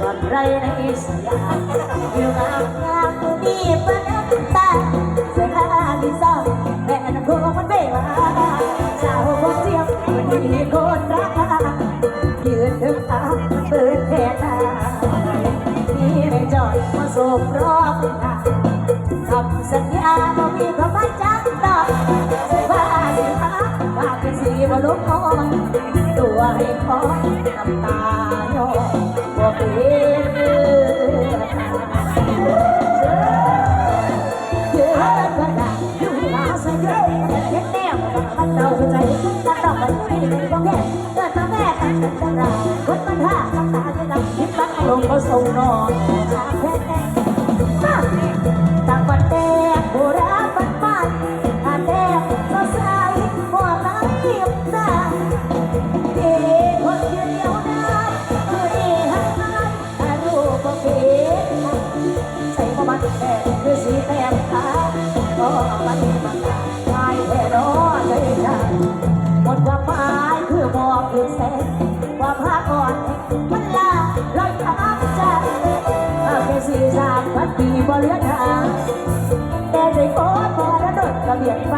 ก่อนไรในสยามอยู่งามงามตัวนี้ปะนักตาเสื้อผ้าดีซ่อนแม่นโกมันไม่ว่าสาวคนเจียมวันนี้คนรักยืนถึงตาเปิดแทนตานี่ไม่จอดมาส่งรอบตาคำสัญญาบ่มีคำม่าจังตอบเสื้อผ้าสีฟ้าฝากเป็นสีบ่ลุกมตัวให้พอยน้ำตาย คนมันห้าตาจะดำยิ้มรักลงเขาส่งนอนตาแพ้แน่ แสนความหาก่อนมันลาลอยทางใจอาเกสีสามพันปีบ่เลือดหางแต่ใจคตรพอระดกระเบียดไป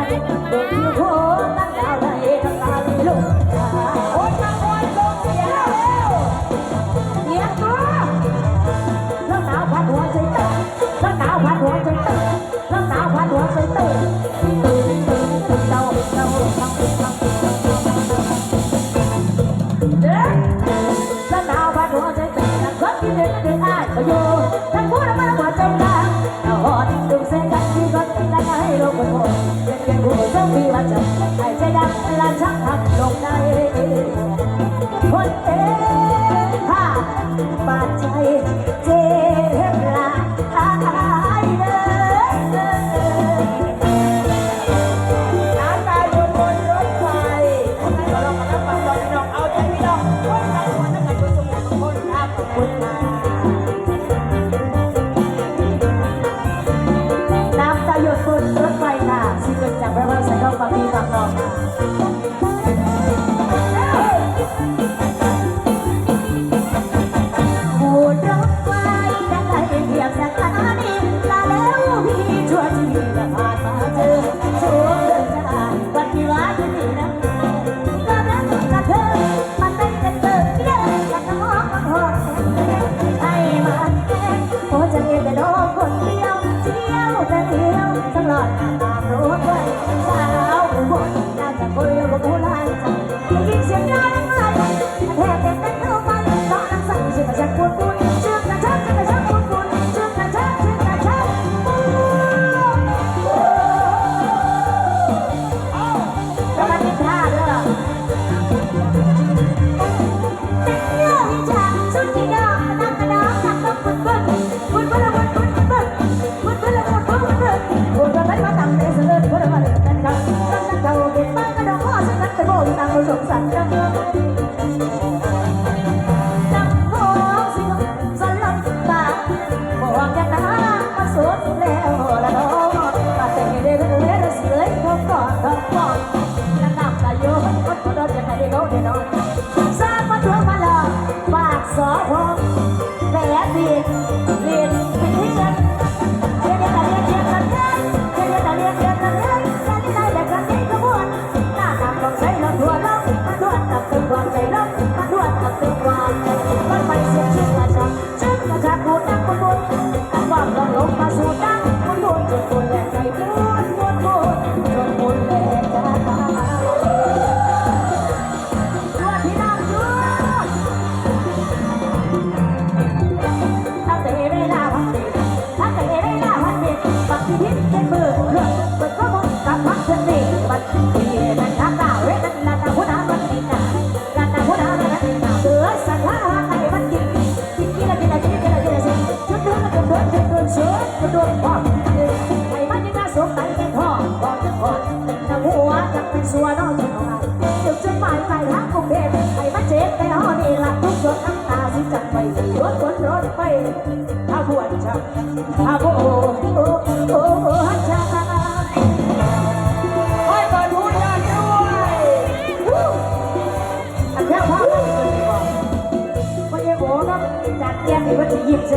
คนเอง แต่ก็ออกตามผสมสัตว์กัน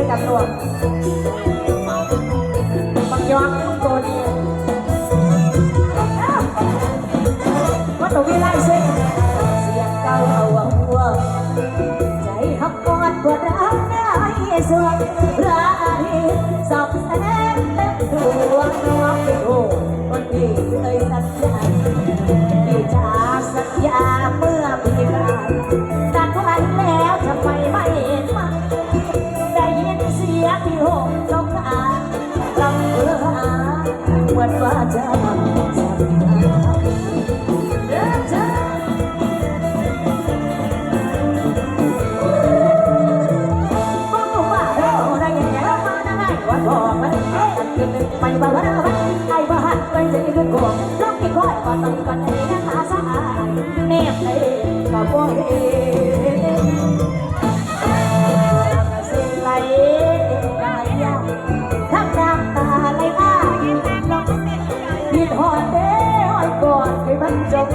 กันตัวบางยอมทุกตัวนี้ว่าตัววิไลเสีงเสียงเก่าเอาหัวใจฮักกอดปวดร้าวได้สวง กวงคินก้อยก่อต้องก่อนอันนี้ะคะสหยเลยก็บ่เองสิไหลไหลยข้งน้ตาไหลมาหิดหดเด้หก่อนให้มัจบ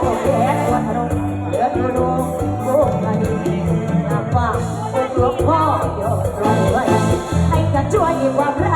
โอเคกวนอารมณ์เหลือดูดูโอ้ไงน้ำฟ้าองค์วพ่อยอยไว้ให้กันช่วยความรั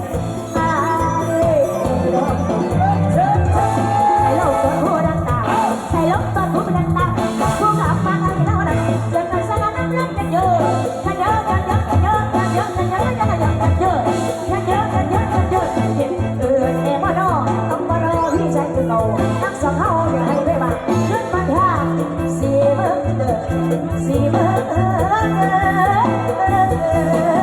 รัก